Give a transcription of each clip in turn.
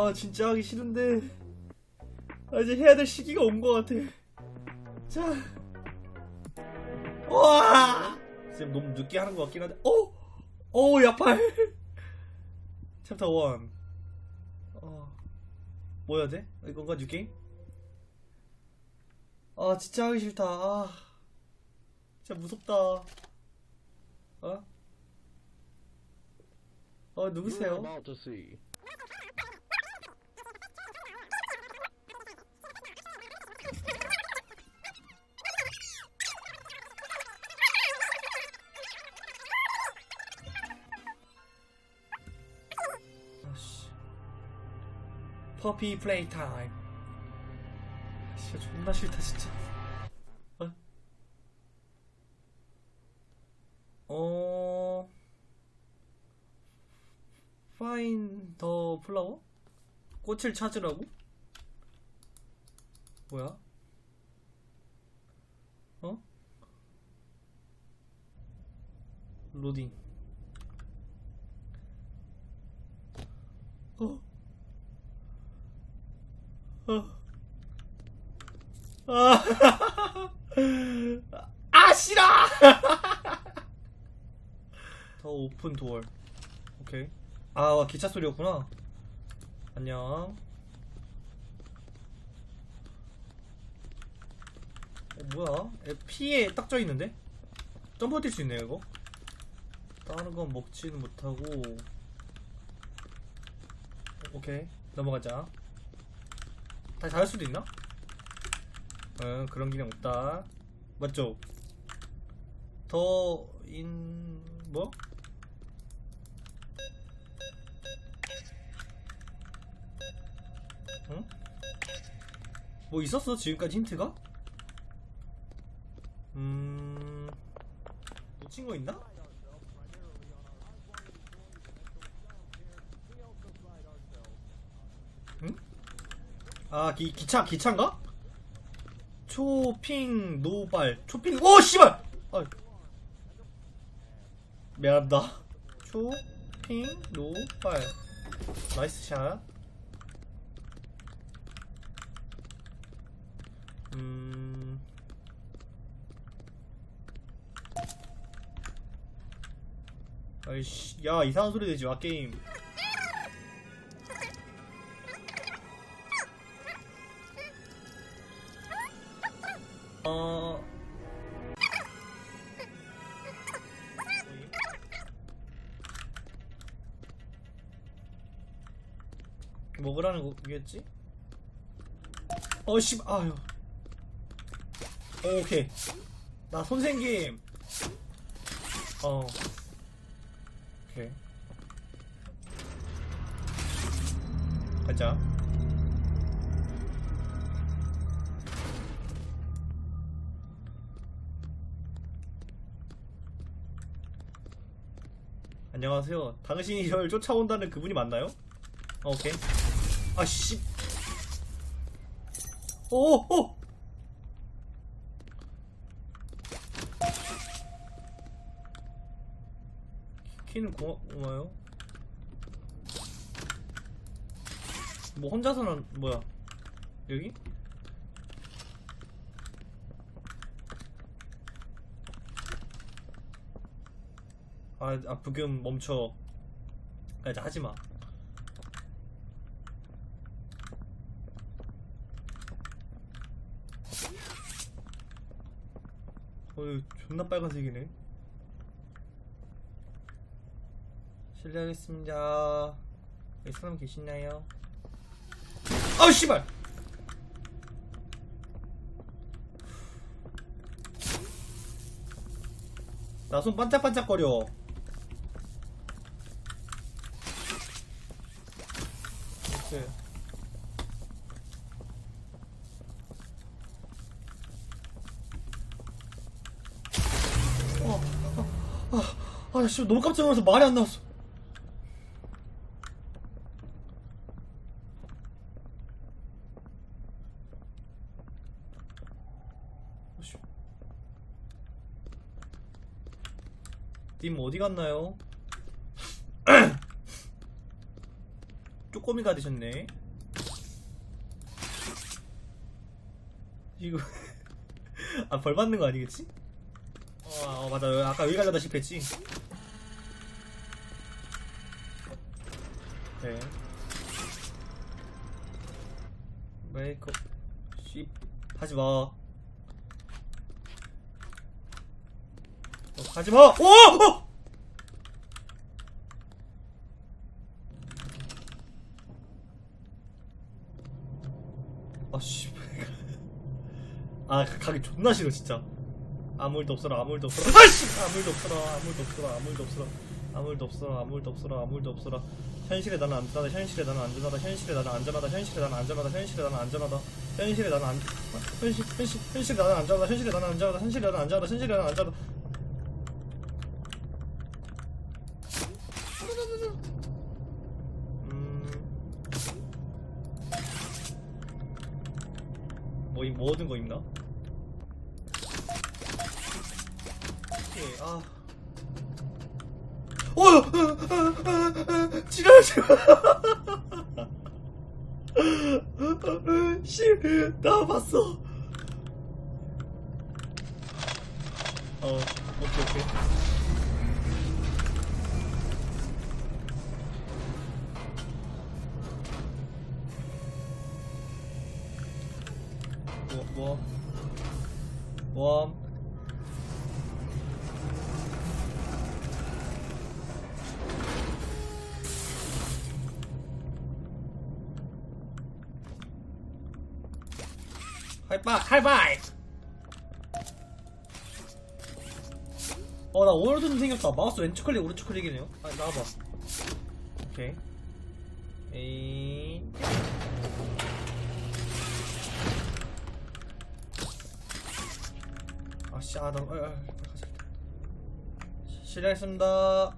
아 진짜 하기 싫은데 아 이제 해야 될 시기가 온 것 같아 자 와! 지금 너무 늦게 하는 것 같긴 한데 어? 어 약팔 챕터 1 어, 뭐 해야 돼? 이건가 뉴게임? 아 진짜 하기 싫다 아 진짜 무섭다 어? 어 누구세요? 퍼피 플레이 타임 진짜 존나 싫다 진짜 어? 어... 파인 더 플라워? 꽃을 찾으라고? 뭐야? 어? 로딩 어? 어? 아, 아 싫어! 더 오픈 도어. 오케이. 아 기차 소리였구나. 안녕. 어, 뭐야? 에, 피에 딱져 있는데? 점프 뛸수 있네요 이거. 다른 건 먹지는 못하고. 오케이 넘어가자. 다시 닿을 수도 있나? 응 그런 기능 없다. 맞죠? 더 인 뭐? 응? 뭐 있었어 지금까지 힌트가? 음 놓친 거 있나? 아 기, 기차 기차인가? 초핑 노발 초핑 오 씨발! 아, 미안합니다. 초핑 노발. 나이스 샷. 음... 아이씨 야 이상한 소리 내지 마 게임 어... 먹으라는 거겠지? 어씨 아유. 오케이. 나 손생김. 어. 오케이. 가자 안녕하세요. 당신이 저를 쫓아온다는 그분이 맞나요? 어, 오케이. 아 씨. 오 오 키는 고마, 고마워요? 뭐 혼자서는 뭐야? 여기? 아, 아 부금 멈춰. 아 이제 하지 마. 어이 존나 빨간색이네. 실례하겠습니다. 여기 사람 계시나요? 아우 씨발! 나 손 반짝반짝거려 오케이 어, 아, 아, 씨, 너무 깜짝 놀라서 말이 안 나왔어. 님 어디 갔나요? 쪼꼬미가 되셨네. 이거 아 벌 받는 거 아니겠지? 어, 어 맞아 아까 여기 가려다 실패했지. 네. 메이크업 씨 하지 마. 어, 하지 마. 오! 어! 아씨. 아 가기 존나 싫어 진짜. 아무 일도 없어라 아무 일도 없어라. 아씨 아무 일도 없어라 아무 일도 없어라 아무 일도 없어라 아무 일도 없어라 아무 일도 없어라 아무 일도 없어라. 현실에 나는 안전하다 현실에 나는 안전하다 현실에 나는 안전하다 현실에 나는 안전하다 현실에 나는 안전하다 현실에 나는 안 현실 현실 현실에 나는 안전하다 현실에 나는 안전하다 현실에 나는 안전하다 현실에 나는 안전하다. 음. 뭐, 이- 뭐 얻은 거 있나? 오케이, 아. 어! 어, 어, 어, 어, 지랄하지 마! 씨, 나 봤어! 어, 오케이, 오케이. 뭐, 뭐, 뭐, 하이파이, 하이파이! 어, 나 오늘도 좀 생겼다. 마우스 왼쪽 클릭, 오른쪽 클릭이네요. 아, 나와봐. 오케이. 에이. 아씨 아나 아, 아, 가자. 실례하겠습니다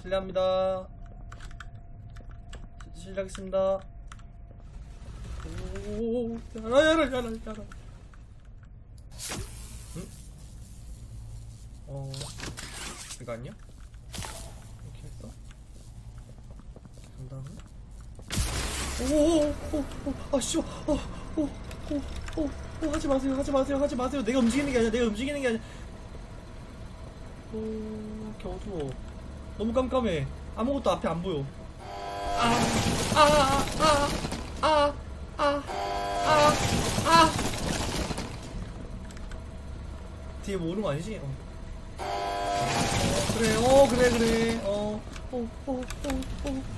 실례합니다 시- 실례하겠습니다 오 야라 야라 야라 야라 응? 어 이거 아니야? 이렇게 했어 한 다음에 오오오오 아씨 오오오오 오, 하지 마세요 하지 마세요 하지 마세요 내가 움직이는 게 아니야 내가 움직이는 게 아니야 오 어두워 너무 깜깜해 아무것도 앞에 안 보여 아아아아아 아 아 아 뒤에 뭐 오는 거 아니지? 어. 어, 그래. 어 그래 그래. 어어 어 어 어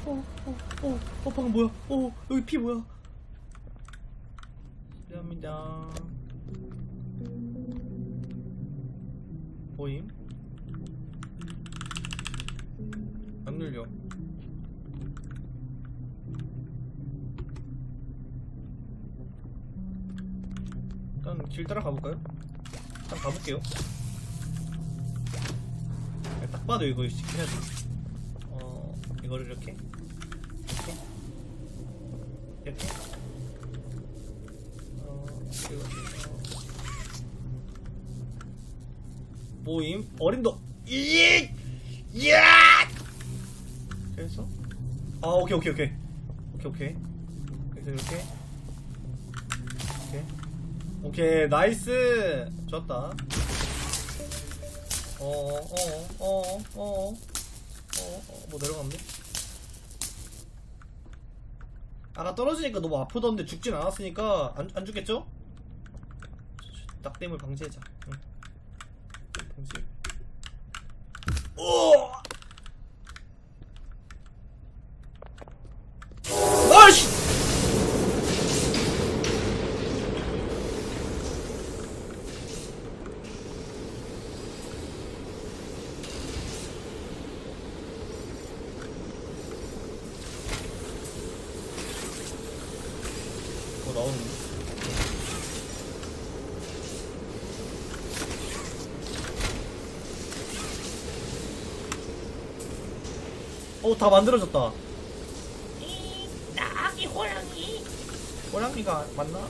어 어 어 방금 뭐야? 어 여기 피 뭐야? 실례합니다. 보임? 안 눌려 일단 길 따라 가볼까요? 일단 가볼게요. 야, 딱 봐도 이거 시켜야지. 어 이거를 이렇게. 이렇게? 이렇게? 어 이거 어. 모임 어림도 이 야! 그래서? 아 오케이 오케이 오케이. 오케이 오케이. 그래서 이렇게 오케이 나이스 좋았다 어어어어어어어뭐 내려가면 돼? 아까 떨어지니까 너무 아프던데 죽진 않았으니까 안, 안 죽겠죠? 낙댐을 방지하자 응. 방지 오! 아이씨! 어, 나오는데? 어, 다 만들어졌다. 나 아기 호랑이 호랑이가 맞나?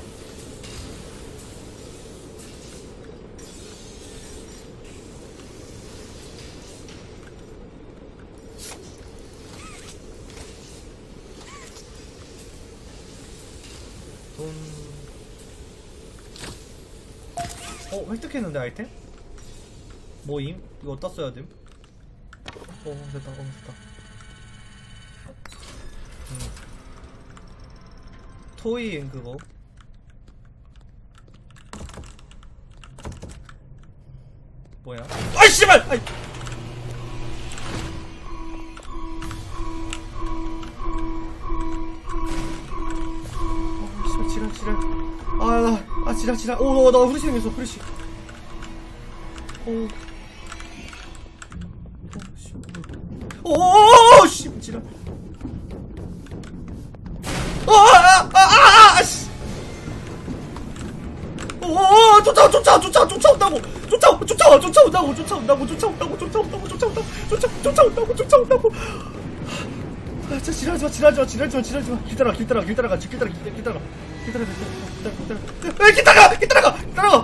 돈. 어, 획득했는데, 아이템? 모임? 이거 어디다 써야 됨? 어, 됐다, 어, 됐다. 토이인 그거. 뭐야? 아이, 씨발! 아이! 어, 씨발, 지랄, 지랄. 아, 나, 아, 지랄, 지랄. 오, 나 후레쉬 생겼어, 후레쉬. 오. 오, 오, 쫓아, 쫓아온다고, 쫓아, 쫓아, 쫓아온다고, 쫓아온다고, 쫓아온다고, 쫓아온다고, 쫓아온다고, 쫓아, 쫓아온다고, 쫓아온다고. 아, 진짜 지랄하지 마, 지랄하지 마, 지랄하지 마, 지랄하지 마. 길 따라, 길 따라, 길 따라가, 길 따라, 길 따라, 길 따라, 길 따라, 길 따라, 길 따라, 길 따라가, 길 따라가, 길 따라가, 길 따라가, 길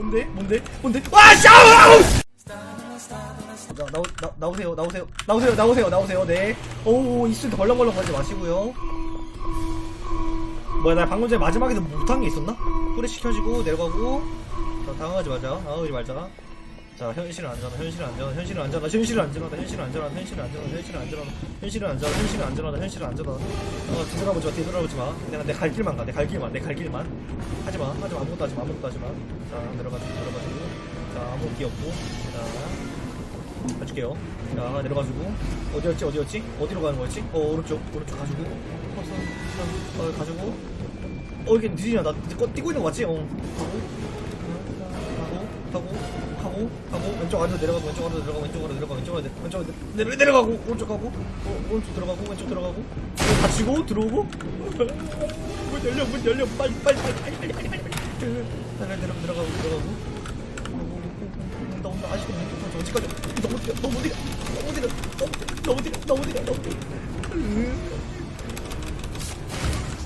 뭔데? 뭔데? 뭔데? 와, 샤워! 나, 나오, 나, 나오세요, 나오세요, 나오세요, 나오세요, 나오세요, 네. 오, 입술 벌렁벌렁 거리지 마시고요. 뭐야, 나 방금 전에 마지막에도 못한 게 있었나? 후레쉬 켜지고, 내려가고. 자, 당황하지 마자, 당황하지 말자. 자, 현실은 안전하다, 현실은 안전하다, 현실은 안전하다, 현실은 안전하다, 현실은 안전하다, 현실은 안전하다, 현실은 안전하다, 현실은 안전하다, 현실은 안전하다, 현실은 안전하다. 어, 뒤돌아보지 마, 뒤돌아보지 마. 내가 내 갈 길만 가, 내 갈 길만, 내 갈 길만. 하지 마, 하지 마, 아무것도 하지 마, 아무것도 하지 마. 자, 내려가지고, 내려가지고. 자, 아무 기 없고. 자, 가줄게요. 자, 내려가지고. 어디였지, 어디였지? 어디로 가는 거였지? 어, 오른쪽, 오른쪽 가지고. 어, 어, 가지고. 어, 이게 느리냐, 나 뛰고 있는 거 맞지? 어. 하고, 하고, 하고 하고 왼쪽 안으로 내려가고 왼쪽 안으로 내려가고 왼쪽 안으로 내려가고 왼쪽 안으로 내려가고 왼쪽 안으로 내려, 내려가고 오른쪽 가고 어, 오른쪽 들어가고 왼쪽 들어가고 어, 닫히고 들어오고 문 열려 문 열려 빨리 빨리 빨리 빨리 빨리 빨리 내려 내려 내려가고 들어가고 온다 온다 아직도 못 들어 어디까지 너무 뛰어 너무 뛰어 너무 뛰어 너무 뛰어 너무 뛰어 너무 뛰어 너무 뛰어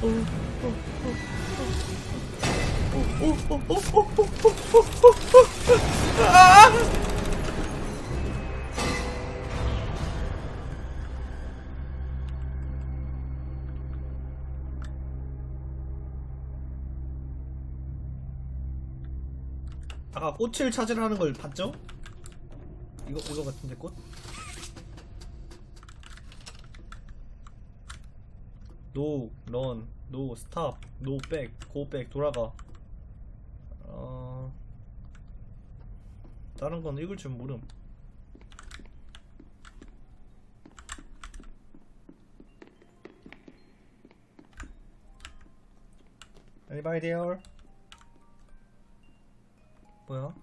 어, 어, 어, 어. 아까 꽃을 찾으라는 걸 봤죠? 이거 이거 같은데 꽃? 노, 런, 노, 스탑, 노, 백, 고, 백, 돌아가. 다른 건 읽을 줄 모름. Anybody there? 뭐야?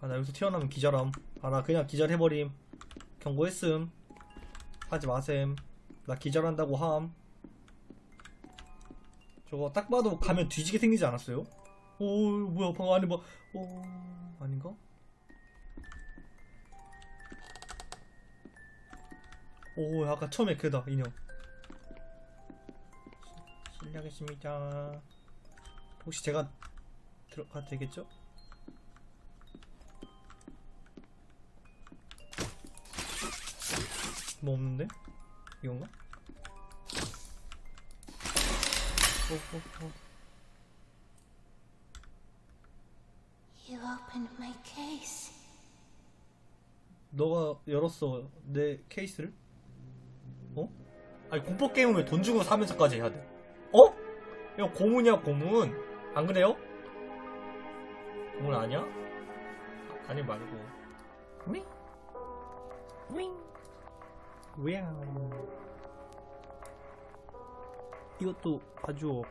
아, 나 여기서 튀어나오면 기절함. 아, 나 그냥 기절해버림. 경고했음. 하지 마셈. 나 기절한다고 함. 저거 딱 봐도 가면 뒤지게 생기지 않았어요? 오, 뭐야, 방 안에 뭐, 오, 아닌가? 오, 아까 처음에 그다, 인형. 실례하겠습니다. 혹시 제가 들어가도 되겠죠? 뭐 없는데? 이건가? 어, 어, 어. Opened my case. 너가 열었어 내 케이스를? 어? 아니 공포 게임은 왜 돈 주고 사면서까지 해야 돼? 어? 이거 고문이야 고문 안 그래요? 고문 아니야? 아, 아니 말고 윙? 윙? 왜야 이것도 봐줘